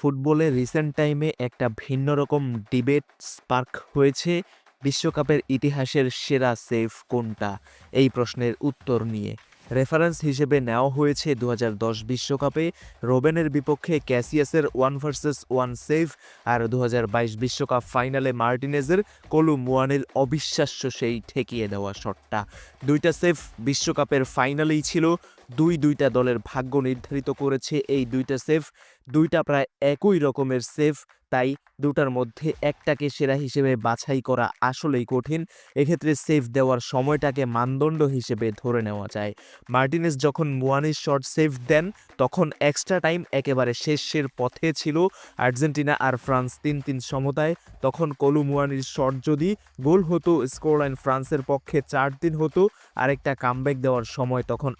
ফুটবলে রিসেন্ট টাইমে একটা ভিন্ন রকম ডিবেট স্পার্ক হয়েছে বিশ্বকাপের ইতিহাসের সেরা সেভ কোনটা? এই প্রশ্নের উত্তর নিয়ে। রেফারেন্স হিসেবে নেওয়া হয়েছে দু বিশ্বকাপে। রোবেনের বিপক্ষে ক্যাসিয়াসের ওয়ান ভার্সেস ওয়ান সেভ আর দু বিশ্বকাপ ফাইনালে মার্টিনেজের কলু মুয়ানের অবিশ্বাস্য সেই ঠেকিয়ে দেওয়া শটটা। দুইটা সেভ বিশ্বকাপের ফাইনালেই ছিল। দুই দুইটা দলের ভাগ্য নির্ধারিত করেছে এই দুইটা সেভ দুইটা প্রায় একই রকমের সেভ তাই দুটার মধ্যে একটাকে সেরা হিসেবে বাছাই করা আসলেই কঠিন। এক্ষেত্রে সেভ দেওয়ার সময়টাকে মানদণ্ড হিসেবে ধরে নেওয়া যায়। মার্টিনেস যখন মুয়ানির শট সেভ দেন, তখন এক্সট্রা টাইম একেবারে শেষের পথে ছিল। আর্জেন্টিনা আর ফ্রান্স তিন তিন সমতায়, তখন কলু মুয়ানির শট যদি গোল হতো, স্কোরলাইন ফ্রান্সের পক্ষে চার দিন হতো। আরেকটা কামব্যাক দেওয়ার সময় তখন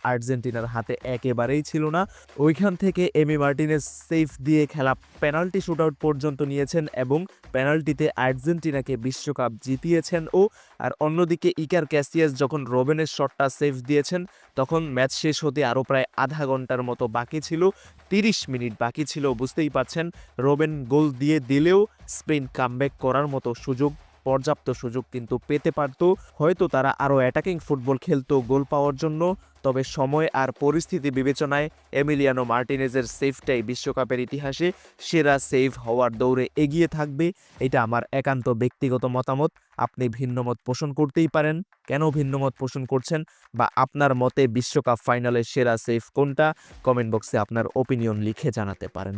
আর্জেন্টিনার হাতে একেবারেই ছিল না। ওইখান থেকে এমি মার্টিনেস সেফ দিয়ে খেলা পেনাল্টি শুটআউট পর্যন্ত নিয়েছেন এবং পেনাল্টিতে আর্জেন্টিনাকে বিশ্বকাপ জিতিয়েছেন ও, আর অন্যদিকে ইকার ক্যাসিয়াস যখন রোবেনের শটটা সেফ দিয়েছেন, তখন ম্যাচ শেষ হতে আরও প্রায় আধা ঘণ্টার মতো বাকি ছিল, তিরিশ মিনিট বাকি ছিল, বুঝতেই পাচ্ছেন রোবেন গোল দিয়ে দিলেও স্পেন কামব্যাক করার মতো সুযোগ পর্যাপ্ত সুযোগ কিন্তু পেতে পারতো। হয়তো তারা আরও অ্যাটাকিং ফুটবল খেলতো গোল পাওয়ার জন্য। তবে সময় আর পরিস্থিতি বিবেচনায় এমিলিয়ানো মার্টিনেজের সেভটাই বিশ্বকাপের ইতিহাসে সেরা সেভ হওয়ার দৌড়ে এগিয়ে থাকবে। এটা আমার একান্ত ব্যক্তিগত মতামত। আপনি ভিন্নমত পোষণ করতেই পারেন। কেন ভিন্নমত পোষণ করছেন? বা আপনার মতে বিশ্বকাপ ফাইনালের সেরা সেভ কোনটা? কমেন্ট বক্সে আপনার ওপিনিয়ন লিখে জানাতে পারেন।